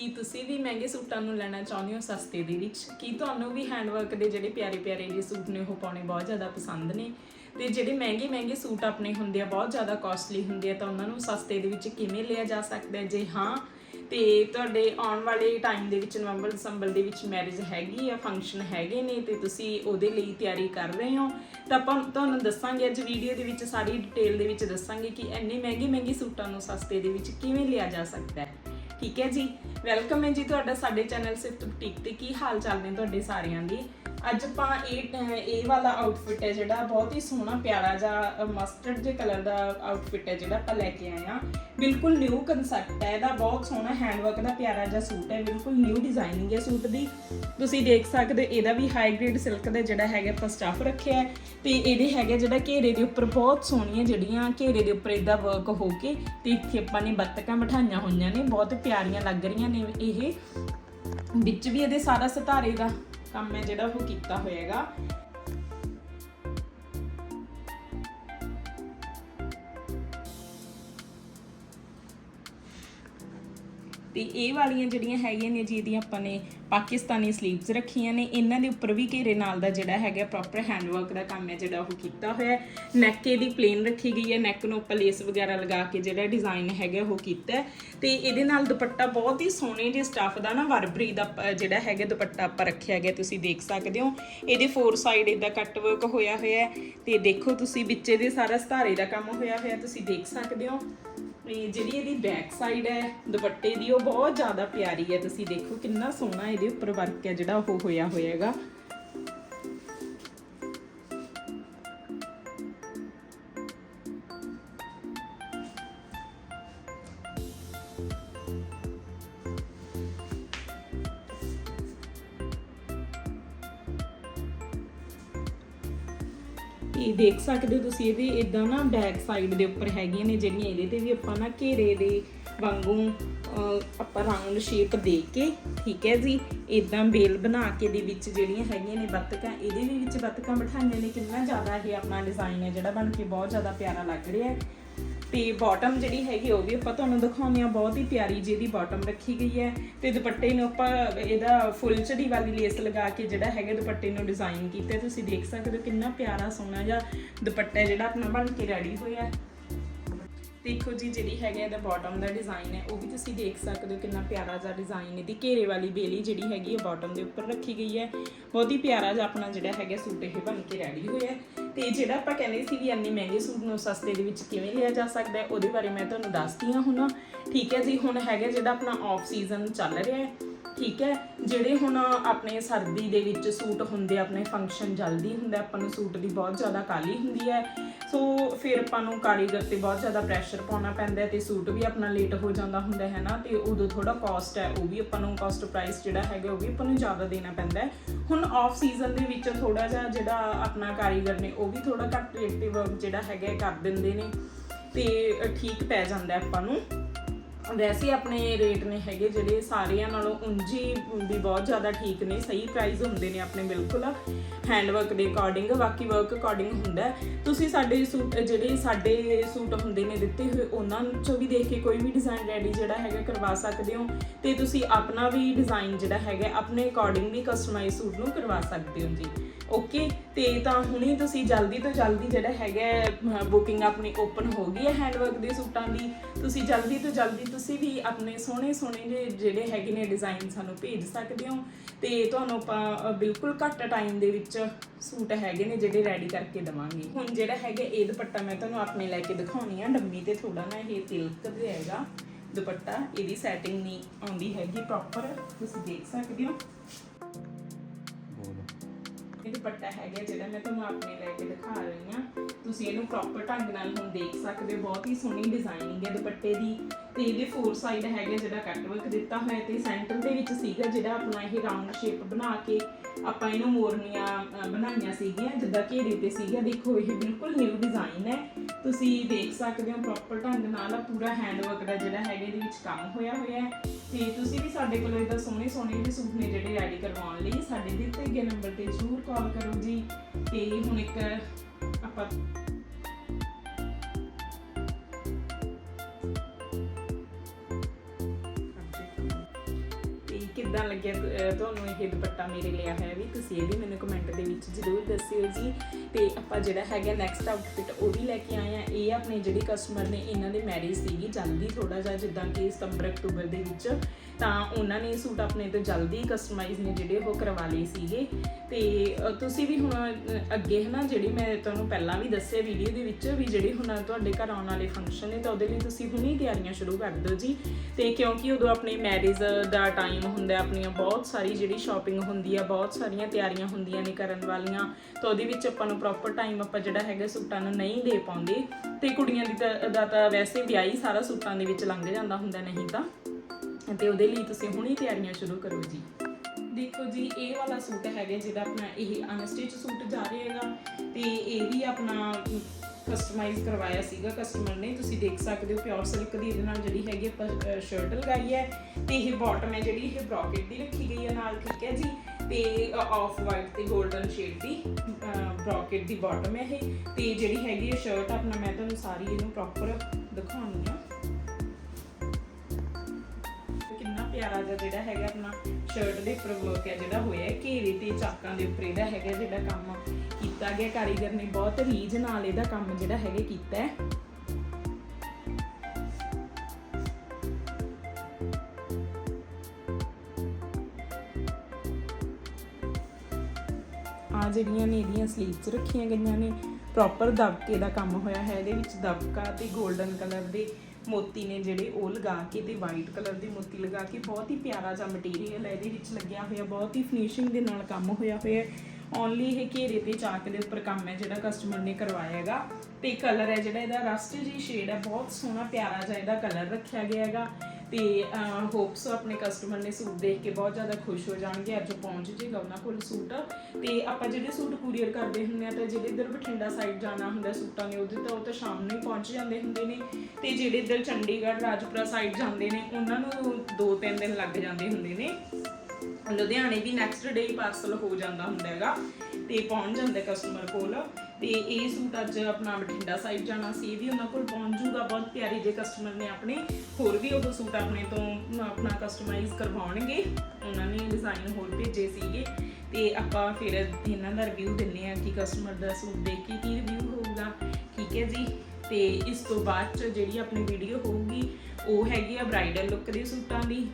ਕੀ ਤੁਸੀਂ ਵੀ ਮਹਿੰਗੇ ਸੂਟਾਂ ਨੂੰ ਲੈਣਾ ਚਾਹੁੰਦੇ ਹੋ ਸਸਤੇ ਦੇ ਵਿੱਚ? ਕੀ ਤੁਹਾਨੂੰ ਵੀ ਹੈਂਡਵਰਕ ਦੇ ਜਿਹੜੇ ਪਿਆਰੇ ਪਿਆਰੇ ਜਿਹੇ ਸੂਟ ਨੇ ਉਹ ਪਾਉਣੇ ਬਹੁਤ ਜ਼ਿਆਦਾ ਪਸੰਦ ਨੇ? ਤੇ ਜਿਹੜੇ ਮਹਿੰਗੇ ਮਹਿੰਗੇ ਸੂਟ ਆਪਣੇ ਹੁੰਦੇ ਆ, ਬਹੁਤ ਜ਼ਿਆਦਾ ਕਾਸਟਲੀ ਹੁੰਦੇ ਆ, ਤਾਂ ਉਹਨਾਂ ਨੂੰ ਸਸਤੇ ਦੇ ਵਿੱਚ ਕਿਵੇਂ ਲਿਆ ਜਾ ਸਕਦਾ ਜੇ ਹਾਂ, ਤੇ ਤੁਹਾਡੇ ਆਉਣ ਵਾਲੇ ਟਾਈਮ ਦੇ ਵਿੱਚ ਨਵੰਬਰ, ਦਸੰਬਰ ਦੇ ਵਿੱਚ ਮੈਰਿਜ ਹੈਗੀ ਆ ਫੰਕਸ਼ਨ ਹੈਗੇ ਨੇ, ਤੇ ਤੁਸੀਂ ਉਹਦੇ ਲਈ ਤਿਆਰੀ ਕਰ ਰਹੇ ਹੋ, ਤਾਂ ਆਪਾਂ ਤੁਹਾਨੂੰ ਦੱਸਾਂਗੇ, ਅੱਜ ਵੀਡੀਓ ਦੇ ਵਿੱਚ ਸਾਰੀ ਡਿਟੇਲ ਦੇ ਵਿੱਚ ਦੱਸਾਂਗੇ ਕਿ ਇੰਨੇ ਮਹਿੰਗੇ ਮਹਿੰਗੇ ਸੂਟਾਂ ਨੂੰ ਸਸਤੇ ਦੇ ਵਿੱਚ ਕਿਵੇਂ ਲਿਆ ਜਾ ਸਕਦਾ ਹੈ। ਠੀਕ ਹੈ ਜੀ? ਵੈਲਕਮ ਹੈ ਜੀ ਤੁਹਾਡਾ ਸਾਡੇ ਚੈਨਲ ਸਿਫਟ ਬੁਟੀਕ ਤੇ। ਕੀ ਹਾਲ ਚਾਲ ਨੇ ਤੁਹਾਡੇ ਸਾਰਿਆਂ ਦੀ? ਅੱਜ ਆਪਾਂ ਇਹ, ਅਹ, ਇਹ ਵਾਲਾ ਆਊਟਫਿਟ ਹੈ ਜਿਹੜਾ ਬਹੁਤ ਹੀ ਸੋਹਣਾ, ਪਿਆਰਾ ਜਿਹਾ ਮਸਟਰਡ ਜੇ ਕਲਰ ਦਾ ਆਊਟਫਿਟ ਹੈ ਜਿਹੜਾ ਆਪਾਂ ਲੈ ਕੇ ਆਏ ਆ ਬਿਲਕੁਲ ਨਿਊ ਕਨਸੈਪਟ ਹੈ, ਇਹਦਾ ਬਹੁਤ ਸੋਹਣਾ ਹੈਂਡਵਰਕ ਦਾ ਪਿਆਰਾ ਜਿਹਾ ਸੂਟ ਹੈ, ਬਿਲਕੁਲ ਨਿਊ ਡਿਜ਼ਾਈਨਿੰਗ ਹੈ ਸੂਟ ਦੀ। ਤੁਸੀਂ ਦੇਖ ਸਕਦੇ ਹੋ ਇਹਦਾ ਵੀ ਹਾਈ ਗ੍ਰੇਡ ਸਿਲਕ ਦਾ ਜਿਹੜਾ ਹੈਗਾ ਆਪਾਂ ਸਟਾਫ ਰੱਖਿਆ ਹੈ ਤੇ ਇਹਦੇ ਹੈਗੇ ਜਿਹੜਾ ਘੇਰੇ ਦੇ ਉੱਪਰ ਬਹੁਤ ਸੋਹਣੀਆਂ ਜਿਹੜੀਆਂ ਘੇਰੇ ਦੇ ਉੱਪਰ ਇਹਦਾ ਵਰਕ ਹੋ ਕੇ ਤੇ ਇੱਥੇ ਆਪਾਂ ਨੇ ਬੱਤਕਾਂ ਬਿਠਾਈਆਂ ਹੋਈਆਂ ਨੇ, ਬਹੁਤ ਪਿਆਰੀਆਂ ਲੱਗ ਰਹੀਆਂ ਨੇ ਇਹ। ਵਿੱਚ ਵੀ ਇਹਦੇ ਸਾਰਾ ਸਿਤਾਰੇ ਦਾ ਕੰਮ ਹੈ ਜਿਹੜਾ ਉਹ ਕੀਤਾ ਹੋਇਆ ਹੈਗਾ। ਤੇ ਇਹ ਵਾਲੀਆਂ ਜਿਹੜੀਆਂ ਹੈਗੀਆਂ ਨੇ ਜਿਹਦੀਆਂ ਆਪਾਂ ਨੇ ਪਾਕਿਸਤਾਨੀ ਸਲੀਵਸ ਰੱਖੀਆਂ ਨੇ, ਇਹਨਾਂ ਦੇ ਉੱਪਰ ਵੀ ਘੇਰੇ ਨਾਲ ਦਾ ਜਿਹੜਾ ਹੈਗਾ ਪ੍ਰੋਪਰ ਹੈਂਡਵਰਕ ਦਾ ਕੰਮ ਹੈ ਜਿਹੜਾ ਉਹ ਕੀਤਾ ਹੋਇਆ ਹੈ। ਨੈਕ ਇਹਦੀ ਪਲੇਨ ਰੱਖੀ ਗਈ ਹੈ ਨੈਕ ਨੂੰ ਆਪਾਂ ਲੇਸ ਵਗੈਰਾ ਲਗਾ ਕੇ ਜਿਹੜਾ ਡਿਜ਼ਾਈਨ ਹੈਗਾ ਉਹ ਕੀਤਾ ਹੈ। ਤੇ ਇਹਦੇ ਨਾਲ ਦੁਪੱਟਾ ਬਹੁਤ ਹੀ ਸੋਹਣੇ ਜਿਹੇ ਸਟੱਫ ਦਾ ਨਾ ਵਰਬਰੀ ਦਾ ਪ- ਜਿਹੜਾ ਹੈਗਾ ਦੁਪੱਟਾ ਆਪਾਂ ਰੱਖਿਆ ਗਿਆ, ਤੁਸੀਂ ਦੇਖ ਸਕਦੇ ਹੋ। ਇਹਦੇ ਫੋਰ ਸਾਈਡ ਇਦਾਂ ਕੱਟ ਵਰਕ ਹੋਇਆ ਹੋਇਆ ਹੈ ਤੇ ਦੇਖੋ ਤੁਸੀਂ ਵਿੱਚ ਇਹਦੇ ਸਾਰਾ ਸਤਾਰੇ ਦਾ ਕੰਮ ਹੋਇਆ ਹੋਇਆ, ਤੁਸੀਂ ਦੇਖ ਸਕਦੇ ਹੋ। ਤੇ ਜਿਹੜੀ ਇਹਦੀ ਬੈਕ ਸਾਈਡ ਹੈ, ਦੁਪੱਟੇ ਦੀ, ਉਹ ਬਹੁਤ ਜ਼ਿਆਦਾ ਪਿਆਰੀ ਹੈ। ਤੁਸੀਂ ਦੇਖੋ ਕਿੰਨਾ ਸੋਹਣਾ ਇਹਦੇ ਉੱਪਰ ਵਰਕ ਹੈ ਜਿਹੜਾ ਉਹ ਹੋਇਆ ਹੋਇਆਗਾ ਇਹ ਦੇਖ ਸਕਦੇ ਹੋ, ਤੁਸੀਂ ਇਹਦੇ ਇਦਾਂ ਨਾ ਬੈਕ ਸਾਈਡ ਦੇ ਉੱਪਰ ਹੈਗੀਆਂ ਨੇ ਜਿਹੜੀਆਂ ਇਹਦੇ ਤੇ ਵੀ ਆਪਾਂ ਨਾ ਘੇਰੇ ਦੇ ਵਾਂਗੂ ਆਪਾਂ ਰਾਉਂਡ ਸ਼ੇਪ ਦੇ ਕੇ, ਠੀਕ ਹੈ ਜੀ ਇਦਾਂ ਬੇਲ ਬਣਾ ਕੇ ਦੇ ਵਿੱਚ ਜਿਹੜੀਆਂ ਹੈਗੀਆਂ ਨੇ ਬੱਤਕਾਂ, ਇਹਦੇ ਵੀ ਵਿੱਚ ਬੱਤਕਾਂ ਬਿਠਾਈਆਂ ਨੇ, ਕਿੰਨਾ ਜ਼ਿਆਦਾ ਇਹ ਆਪਣਾ ਡਿਜ਼ਾਈਨ ਹੈ ਜਿਹੜਾ ਬਣ ਕੇ ਬਹੁਤ ਜ਼ਿਆਦਾ ਪਿਆਰਾ ਲੱਗ ਰਿਹਾ ਹੈ। ਤੇ ਬਾਟਮ ਜਿਹੜੀ ਹੈਗੀ ਉਹ ਵੀ ਆਪਾਂ ਤੁਹਾਨੂੰ ਦਿਖਾਉਂਦੇ ਆ, ਬਹੁਤ ਹੀ ਪਿਆਰੀ ਜਿਹਦੀ ਬਾਟਮ ਰੱਖੀ ਗਈ ਹੈ ਤੇ ਦੁਪੱਟੇ ਨੂੰ ਆਪਾਂ ਇਹਦਾ ਫੁੱਲ ਚੜੀ ਵਾਲੀ ਲੇਸ ਲਗਾ ਕੇ ਜਿਹੜਾ ਹੈਗਾ ਦੁਪੱਟੇ ਨੂੰ ਡਿਜ਼ਾਈਨ ਕੀਤਾ, ਤੁਸੀਂ ਦੇਖ ਸਕਦੇ ਹੋ ਕਿੰਨਾ ਪਿਆਰਾ ਸੋਹਣਾ ਜਿਹਾ ਦੁਪੱਟਾ ਜਿਹੜਾ ਆਪਣਾ ਬਣ ਕੇ ਰੈਡੀ ਹੋਇਆ ਦੇਖੋ ਜੀ, ਜਿਹੜੀ ਹੈਗਾ ਇਹਦਾ ਬਾਟਮ ਦਾ ਡਿਜ਼ਾਈਨ ਹੈ, ਉਹ ਵੀ ਤੁਸੀਂ ਦੇਖ ਸਕਦੇ ਹੋ ਕਿੰਨਾ ਪਿਆਰਾ ਜਿਹਾ ਡਿਜ਼ਾਈਨ ਇਹਦੀ ਘੇਰੇ ਵਾਲੀ ਬੇਲੀ ਜਿਹੜੀ ਹੈਗੀ ਹੈ ਬਾਟਮ ਦੇ ਉੱਪਰ ਰੱਖੀ ਗਈ ਹੈ। ਬਹੁਤ ਹੀ ਪਿਆਰਾ ਜਿਹਾ ਆਪਣਾ ਜਿਹੜਾ ਹੈਗਾ ਸੂਟ ਇਹ ਬਣ ਕੇ ਰੈਡੀ ਹੋਇਆ ਹੈ। ਤੇ ਜਿਹੜਾ ਆਪਾਂ ਕਹਿੰਦੇ ਸੀ ਵੀ ਇੰਨੇ ਮਹਿੰਗੇ ਸੂਟ ਨੂੰ ਸਸਤੇ ਦੇ ਵਿੱਚ ਕਿਵੇਂ ਲਿਆ ਜਾ ਸਕਦਾ ਹੈ, ਉਹਦੇ ਬਾਰੇ ਮੈਂ ਤੁਹਾਨੂੰ ਦੱਸਦੀ ਹਾਂ ਹੁਣ। ਠੀਕ ਹੈ ਜੀ, ਹੁਣ ਹੈਗਾ ਜਿਹੜਾ ਆਪਣਾ ਆਫ ਸੀਜ਼ਨ ਚੱਲ ਰਿਹਾ ਹੈ। ਠੀਕ ਹੈ, ਜਿਹੜੇ ਹੁਣ ਆਪਣੇ ਸਰਦੀ ਦੇ ਵਿੱਚ ਸੂਟ ਹੁੰਦੇ ਆਪਣੇ ਫੰਕਸ਼ਨ ਜਲਦੀ ਹੁੰਦਾ ਆਪਾਂ ਨੂੰ ਸੂਟ ਦੀ ਬਹੁਤ ਜ਼ਿਆਦਾ ਕਾਲੀ ਹੁੰਦੀ ਹੈ। ਸੋ ਫਿਰ ਆਪਾਂ ਨੂੰ ਕਾਰੀਗਰ ਤੇ ਬਹੁਤ ਜ਼ਿਆਦਾ ਪ੍ਰੈਸ਼ਰ ਪਾਉਣਾ ਪੈਂਦਾ ਹੈ ਤੇ ਸੂਟ ਵੀ ਆਪਣਾ ਲੇਟ ਹੋ ਜਾਂਦਾ ਹੁੰਦਾ ਹੈ ਨਾ, ਤੇ ਉਦੋਂ ਥੋੜਾ ਕਾਸਟ ਹੈ, ਉਹ ਵੀ ਆਪਾਂ ਨੂੰ ਕਾਸਟ ਪ੍ਰਾਈਸ ਜਿਹੜਾ ਹੈਗਾ ਉਹ ਵੀ ਆਪਾਂ ਨੂੰ ਜ਼ਿਆਦਾ ਦੇਣਾ ਪੈਂਦਾ ਹੁਣ ਆਫ ਸੀਜ਼ਨ ਦੇ ਵਿੱਚ ਥੋੜਾ ਜਿਹਾ ਜਿਹੜਾ ਆਪਣਾ ਕਾਰੀਗਰ ਨੇ, ਉਹ ਵੀ ਥੋੜਾ ਘੱਟ ਰੇਟ ਤੇ work ਜਿਹੜਾ ਹੈਗਾ ਕਰ ਦਿੰਦੇ ਨੇ, ਤੇ ਠੀਕ ਪੈ ਜਾਂਦਾ ਆਪਾਂ ਨੂੰ। ਵੈਸੇ ਆਪਣੇ ਰੇਟ ਨੇ ਹੈਗੇ ਜਿਹੜੇ ਸਾਰਿਆਂ ਨਾਲੋਂ ਉਂਝੀ ਵੀ ਬਹੁਤ ਜ਼ਿਆਦਾ ਠੀਕ ਨੇ, ਸਹੀ ਪ੍ਰਾਈਸ ਹੁੰਦੇ ਨੇ ਆਪਣੇ ਬਿਲਕੁਲ ਹੈਂਡਵਰਕ ਦੇ ਅਕੋਰਡਿੰਗ ਬਾਕੀ ਵਰਕ ਅਕੋਰਡਿੰਗ ਹੁੰਦਾ ਤੁਸੀਂ ਸਾਡੇ ਸੂਟ, ਜਿਹੜੇ ਸਾਡੇ ਸੂਟ ਹੁੰਦੇ ਨੇ ਦਿੱਤੇ ਹੋਏ, ਉਹਨਾਂ ਚੋਂ ਵੀ ਦੇਖ ਕੇ ਕੋਈ ਵੀ ਡਿਜ਼ਾਈਨ ਰੈਡੀ ਜਿਹੜਾ ਹੈਗਾ ਕਰਵਾ ਸਕਦੇ ਹੋ ਤੇ ਤੁਸੀਂ ਆਪਣਾ ਵੀ ਡਿਜ਼ਾਈਨ ਜਿਹੜਾ ਹੈਗਾ, ਆਪਣੇ ਅਕੋਰਡਿੰਗ ਵੀ ਕਸਟਮਾਈਜ਼ ਸੂਟ ਨੂੰ ਕਰਵਾ ਸਕਦੇ ਹੋ ਜੀ। ਓਕੇ, ਤੇ ਤਾਂ ਹੁਣੇ ਤੁਸੀਂ ਜਲਦੀ ਤੋਂ ਜਲਦੀ ਜਿਹੜਾ ਹੈਗਾ ਬੁਕਿੰਗ ਆਪਣੀ ਓਪਨ ਹੋ ਗਈ ਹੈ ਹੈਂਡਵਰਕ ਦੇ ਸੂਟਾਂ ਦੀ। ਤੁਸੀਂ ਜਲਦੀ ਤੋਂ ਜਲਦੀ ਤੁਸੀਂ ਵੀ ਆਪਣੇ ਸੋਹਣੇ ਸੋਹਣੇ ਜਿਹੇ ਜਿਹੜੇ ਹੈਗੇ ਨੇ ਡਿਜ਼ਾਈਨ ਸਾਨੂੰ ਭੇਜ ਸਕਦੇ ਹੋ। ਤੇ ਤੁਹਾਨੂੰ ਆਪਾਂ ਬਿਲਕੁਲ ਘੱਟ ਟਾਈਮ ਦੇ ਵਿੱਚ ਸੂਟ ਹੈਗੇ ਨੇ ਜਿਹੜੇ ਰੈਡੀ ਕਰਕੇ ਦਵਾਂਗੇ। ਹੁਣ ਜਿਹੜਾ ਹੈਗਾ ਇਹ ਦੁਪੱਟਾ ਮੈਂ ਤੁਹਾਨੂੰ ਆਪਣੇ ਲੈ ਕੇ ਦਿਖਾਉਣੀ ਆ। ਡੰਮੀ ਤੇ ਥੋੜਾ ਨਾ ਇਹ ਤਿਲਕ ਜਾਏਗਾ ਦੁਪੱਟਾ। ਇਹਦੀ ਸੈਟਿੰਗ ਨਹੀਂ ਆਉਂਦੀ ਹੈਗੀ ਪ੍ਰੋਪਰ ਤੁਸੀਂ ਦੇਖ ਸਕਦੇ ਹੋ। ਇਹ ਦੁਪੱਟਾ ਹੈਗਾ ਜਿਹੜਾ ਮੈਂ ਤੁਹਾਨੂੰ ਆਪਣੇ ਲੈ ਕੇ ਦਿਖਾ ਰਹੀ ਹਾਂ। ਤੁਸੀਂ ਇਹਨੂੰ ਪ੍ਰੋਪਰ ਢੰਗ ਨਾਲ ਹੁਣ ਦੇਖ ਸਕਦੇ ਹੋ। ਬਹੁਤ ਹੀ ਸੋਹਣੀ ਡਿਜ਼ਾਈਨਿੰਗ ਹੈ ਦੁਪੱਟੇ ਦੀ। ਤੇ ਇਹਦੇ ਫੋਰ ਸਾਈਡ ਹੈਗਾ ਜਿਹੜਾ ਕੱਟ ਵਰਕ ਦਿੱਤਾ ਹੋਇਆ ਤੇ ਸੈਂਟਰ ਦੇ ਵਿੱਚ ਸੀਗਾ ਜਿਹੜਾ ਆਪਣਾ ਇਹ ਰਾਉਂਡ ਸ਼ੇਪ ਬਣਾ ਕੇ ਆਪਾਂ ਇਹਨੂੰ ਮੋਰਨੀਆਂ ਬਣਾਈਆਂ ਸੀਗੀਆਂ, ਜਿੱਦਾਂ ਘੇਰੇ ਤੇ ਸੀਗਾ ਦੇਖੋ, ਇਹ ਬਿਲਕੁਲ ਨਿਊ ਡਿਜ਼ਾਈਨ ਹੈ। ਤੁਸੀਂ ਦੇਖ ਸਕਦੇ ਹੋ ਪ੍ਰੋਪਰ ਢੰਗ ਨਾਲ ਪੂਰਾ ਹੈਂਡ ਵਰਕ ਦਾ ਜਿਹੜਾ ਹੈਗਾ, ਇਹਦੇ ਵਿੱਚ ਕੰਮ ਹੋਇਆ ਹੋਇਆ ਹੈ। ਤੇ ਤੁਸੀਂ ਵੀ ਸਾਡੇ ਕੋਲ ਇਹਦਾ ਸੋਹਣੇ ਸੋਹਣੇ ਜਿਹੇ ਸੂਟ ਨੇ ਜਿਹੜੇ ਰੈਡੀ ਕਰਵਾਉਣ ਲਈ ਸਾਡੇ ਦਿੱਤੇ ਗਏ ਨੰਬਰ ਤੇ ਜ਼ਰੂਰ ਕਾਲ ਕਰੋ ਜੀ। ਤੇ ਹੁਣ ਇੱਕ ਆਪਾਂ ਕਿੱਦਾਂ ਲੱਗਿਆ ਤੁਹਾਨੂੰ ਇਹ ਦੁਪੱਟਾ ਮੇਰੇ ਲਿਆ ਹੋਇਆ ਵੀ ਤੁਸੀਂ ਇਹ ਵੀ ਮੈਨੂੰ ਕਮੈਂਟ ਦੇ ਵਿੱਚ ਜ਼ਰੂਰ ਦੱਸਿਓ ਜੀ। ਤੇ ਆਪਾਂ ਜਿਹੜਾ ਹੈਗਾ ਨੈਕਸਟ ਆਊਟਫਿਟ ਉਹ ਵੀ ਲੈ ਕੇ ਆਏ ਆ ਇਹ ਆਪਣੇ ਜਿਹੜੇ ਕਸਟਮਰ ਨੇ ਇਹਨਾਂ ਦੇ ਮੈਰਿਜ ਸੀਗੀ, ਜਲਦੀ ਥੋੜਾ ਜਿਹਾ ਜਿੱਦਾਂ ਕਿ ਸਤੰਬਰ, ਅਕਤੂਬਰ ਦੇ ਵਿੱਚ। ਤਾਂ ਉਹਨਾਂ ਨੇ ਸੂਟ ਆਪਣੇ ਤੋਂ ਜਲਦੀ ਕਸਟਮਾਈਜ਼ ਨੇ ਜਿਹੜੇ ਉਹ ਕਰਵਾ ਲਏ ਸੀਗੇ। ਤੇ ਤੁਸੀਂ ਵੀ ਹੁਣ, ਅਹ, ਅੱਗੇ ਹਨਾ, ਜਿਹੜੀ ਮੈਂ ਤੁਹਾਨੂੰ ਪਹਿਲਾਂ ਵੀ ਦੱਸਿਆ ਵੀਡੀਓ ਦੇ ਵਿੱਚ ਵੀ ਜਿਹੜੇ ਹੁਣ ਤੁਹਾਡੇ ਘਰ ਆਉਣ ਵਾਲੇ ਫੰਕਸ਼ਨ ਨੇ, ਤਾਂ ਉਹਦੇ ਲਈ ਤੁਸੀਂ ਹੁਣੇ ਤਿਆਰੀਆਂ ਸ਼ੁਰੂ ਕਰ ਦਿਓ ਜੀ। ਤੇ ਕਿਉਂਕਿ ਉਦੋਂ ਆਪਣੇ ਮੈਰਿਜ ਦਾ ਟਾਈਮ ਹੁੰਦਾ ਹੈ, ਆਪਣੀਆਂ ਬਹੁਤ ਸਾਰੀ ਜਿਹੜੀ ਸ਼ਾਪਿੰਗ ਹੁੰਦੀ ਆ ਬਹੁਤ ਸਾਰੀਆਂ ਤਿਆਰੀਆਂ ਹੁੰਦੀਆਂ ਨੇ ਕਰਨ ਵਾਲੀਆਂ ਤਾਂ ਉਹਦੇ ਵਿੱਚ ਆਪਾਂ ਨੂੰ ਪ੍ਰੋਪਰ ਟਾਈਮ ਆਪਾਂ ਜਿਹੜਾ ਹੈਗਾ ਸੂਟਾਂ ਨੂੰ ਨਹੀਂ ਦੇ ਪਾਉਂਦੇ। ਤੇ ਕੁੜੀਆਂ ਦੀ ਦਾ ਤਾਂ ਵੈਸੇ ਵਿਆਹੀ ਸਾਰਾ ਸੂਟਾਂ ਦੇ ਵਿੱਚ ਲੰਘ ਜਾਂਦਾ ਹੁੰਦਾ ਨਹੀਂ ਤਾਂ। ਤੇ ਉਹਦੇ ਲਈ ਤੁਸੀਂ ਹੁਣੀ ਤਿਆਰੀਆਂ ਸ਼ੁਰੂ ਕਰੋ ਜੀ। ਦੇਖੋ ਜੀ ਇਹ ਵਾਲਾ ਸੂਟ ਹੈਗਾ ਜਿਹਦਾ ਆਪਣਾ ਇਹ ਅਨਸਟਿਚ ਸੂਟ ਜਾ ਰਿਹਾ ਹੈਗਾ ਤੇ ਇਹ ਵੀ ਆਪਣਾ ਕਸਟਮਾਈਜ਼ ਕਰਵਾਇਆ ਸੀਗਾ ਕਸਟਮਰ ਨੇ, ਤੁਸੀਂ ਦੇਖ ਸਕਦੇ ਹੋ ਪਿਓਰ ਸਿਲਕ ਦੀ ਇਹਦੇ ਨਾਲ ਜਿਹੜੀ ਹੈਗੀ ਆਪਾਂ ਸ਼ਰਟ ਲਗਾਈ ਹੈ ਤੇ ਇਹ ਬਾਟਮ ਹੈ ਜਿਹੜੀ, ਇਹ ਬ੍ਰੋਕਟ ਦੀ ਰੱਖੀ ਗਈ ਹੈ ਨਾਲ, ਠੀਕ ਹੈ ਜੀ? ਤੇ ਆਫ ਵਾਈਟ ਤੇ 골ਡਨ ਸ਼ੇਡ ਦੀ ਬ੍ਰੋਕਟ ਦੀ ਬਾਟਮ ਹੈ ਇਹ। ਤੇ ਜਿਹੜੀ ਹੈਗੀ ਹੈ ਸ਼ਰਟ ਆਪਣਾ, ਮੈਂ ਤੁਹਾਨੂੰ ਸਾਰੀ ਇਹਨੂੰ ਪ੍ਰੋਪਰ ਦਿਖਾਉਣੀ ਆ। ਕਿੰਨਾ ਪਿਆਰਾ ਜਿਹਾ ਜਿਹੜਾ ਹੈਗਾ ਆਪਣਾ ਸ਼ਰਟ ਦੇ ਉੱਪਰ ਵਰਕ ਹੈ ਜਿਹੜਾ ਹੋਇਆ ਹੈ, ਘੇਰੇ ਤੇ ਚਾਕਾਂ ਦੇ ਉੱਪਰ ਇਹਦਾ ਹੈਗਾ ਜਿਹੜਾ ਕੰਮ ਕੀਤਾ ਗਿਆ ਕਾਰੀਗਰ ਨੇ ਬਹੁਤ ਰੀਝ ਨਾਲ ਇਹਦਾ ਕੰਮ ਜਿਹੜਾ ਹੈਗਾ ਕੀਤਾ ਹੈ। ਆ ਜਿਹੜੀਆਂ ਨੇ ਇਹਦੀਆਂ ਸਲੀਵਸ ਰੱਖੀਆਂ ਗਈਆਂ ਨੇ ਪ੍ਰੋਪਰ ਦਬਕੇ ਦਾ ਕੰਮ ਹੋਇਆ ਹੈ, ਇਹਦੇ ਵਿੱਚ ਦਬਕਾ ਤੇ 골ਡਨ ਕਲਰ ਦੇ ਮੋਤੀ ਨੇ ਜਿਹੜੇ ਉਹ ਲਗਾ ਕੇ ਤੇ ਵਾਈਟ ਕਲਰ ਦੇ ਮੋਤੀ ਲਗਾ ਕੇ ਬਹੁਤ ਹੀ ਪਿਆਰਾ ਜਿਹਾ ਮਟੀਰੀਅਲ ਹੈ, ਇਹਦੇ ਵਿੱਚ ਲੱਗਿਆ ਹੋਇਆ, ਬਹੁਤ ਹੀ ਫਿਨਿਸ਼ਿੰਗ ਦੇ ਨਾਲ ਕੰਮ ਹੋਇਆ ਹੋਇਆ ਓਨਲੀ ਇਹ ਘੇਰੇ ਤੇ ਚਾਕ ਦੇ ਉੱਪਰ ਕੰਮ ਹੈ ਜਿਹੜਾ ਕਸਟਮਰ ਨੇ ਕਰਵਾਇਆ ਹੈਗਾ। ਤੇ ਕਲਰ ਹੈ ਜਿਹੜਾ, ਇਹਦਾ ਰਸਟ ਜੀ ਸ਼ੇਡ ਹੈ, ਬਹੁਤ ਸੋਹਣਾ ਪਿਆਰਾ ਜਿਹਾ ਇਹਦਾ ਕਲਰ ਰੱਖਿਆ ਗਿਆ ਹੈਗਾ। ਤੇ ਹੋਪਸ ਆਪਣੇ ਕਸਟਮਰ ਨੇ ਸੂਟ ਦੇਖ ਕੇ ਬਹੁਤ ਜ਼ਿਆਦਾ ਖੁਸ਼ ਹੋ ਜਾਣਗੇ, ਅੱਜ ਪਹੁੰਚ ਜੇਗਾ ਉਹਨਾਂ ਕੋਲ ਸੂਟ। ਤੇ ਆਪਾਂ ਜਿਹੜੇ ਸੂਟ ਕੁਰੀਅਰ ਕਰਦੇ ਹੁੰਦੇ ਆ ਤਾਂ ਜਿਹੜੇ ਇੱਧਰ ਬਠਿੰਡਾ ਸਾਈਡ ਜਾਣਾ ਹੁੰਦਾ ਸੂਟਾਂ ਨੇ ਉਹਦੇ ਤਾਂ ਉਹ ਤਾਂ ਸ਼ਾਮ ਨੂੰ ਹੀ ਪਹੁੰਚ ਜਾਂਦੇ ਹੁੰਦੇ ਨੇ। ਤੇ ਜਿਹੜੇ ਇੱਧਰ ਚੰਡੀਗੜ੍ਹ, ਰਾਜਪੁਰਾ ਸਾਈਡ ਜਾਂਦੇ ਨੇ, ਉਹਨਾਂ ਨੂੰ 2-3 ਦਿਨ ਲੱਗ ਜਾਂਦੇ ਹੁੰਦੇ ਨੇ। ਲੁਧਿਆਣੇ ਵੀ ਨੈਕਸਟ ਡੇ ਹੀ ਪਾਰਸਲ ਹੋ ਜਾਂਦਾ ਹੁੰਦਾ ਹੈਗਾ। ਤੇ ਪਹੁੰਚ ਜਾਂਦਾ ਕਸਟਮਰ ਕੋਲ। ਤੇ ਇਹ ਸੂਟ ਅੱਜ ਆਪਣਾ ਬਠਿੰਡਾ ਸਾਈਡ ਜਾਣਾ ਸੀ, ਇਹ ਵੀ ਉਹਨਾਂ ਕੋਲ ਪਹੁੰਚ ਜੂਗਾ, ਬਹੁਤ ਪਿਆਰੀ ਜੇ ਕਸਟਮਰ ਨੇ ਆਪਣੇ। ਹੋਰ ਵੀ ਉਹ ਸੂਟ ਆਪਣੇ ਤੋਂ ਆਪਣਾ ਕਸਟਮਾਈਜ਼ ਕਰਵਾਉਣਗੇ। ਉਹਨਾਂ ਨੇ ਡਿਜ਼ਾਈਨ ਹੋਰ ਭੇਜੇ ਸੀਗੇ। ਤੇ ਆਪਾਂ ਫਿਰ ਇਹਨਾਂ ਦਾ ਰਿਵਿਊ ਦਿੰਨੇ ਆ ਕਿ ਕਸਟਮਰ ਦਾ ਸੂਟ ਦੇਖ ਕੇ ਕੀ ਰਿਵਿਊ ਹੋਊਗਾ, ਠੀਕ ਹੈ ਜੀ? ਤੇ ਇਸ ਤੋਂ ਬਾਅਦ ਚ ਜਿਹੜੀ ਆਪਣੀ ਵੀਡੀਓ ਹੋਊਗੀ, ਉਹ ਹੈਗੀ ਆ ਬ੍ਰਾਈਡਲ ਲੁੱਕ ਦੇ ਸੂਟਾਂ ਦੀ।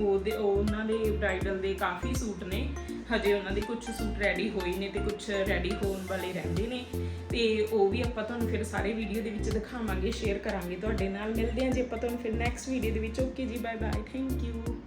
ਉਹਦੇ ਉਹਨਾਂ ਦੇ ਬ੍ਰਾਈਡਲ ਦੇ ਕਾਫੀ ਸੂਟ ਨੇ। ਹਜੇ ਉਹਨਾਂ ਦੇ ਕੁਝ ਸੂਟ ਰੈਡੀ ਹੋਏ ਨੇ ਤੇ ਕੁਝ ਰੈਡੀ ਹੋਣ ਵਾਲੇ ਰਹਿੰਦੇ ਨੇ। ਤੇ ਉਹ ਵੀ ਆਪਾਂ ਤੁਹਾਨੂੰ ਫਿਰ ਸਾਰੇ ਵੀਡੀਓ ਦੇ ਵਿੱਚ ਦਿਖਾਵਾਂਗੇ ਸ਼ੇਅਰ ਕਰਾਂਗੇ ਤੁਹਾਡੇ ਨਾਲ। ਮਿਲਦੇ ਹਾਂ ਜੇ ਆਪਾਂ ਤੁਹਾਨੂੰ ਫਿਰ ਨੈਕਸਟ ਵੀਡੀਓ ਦੇ ਵਿੱਚ। ਓਕੇ ਜੀ ਬਾਏ ਬਾਏ ਥੈਂਕ ਯੂ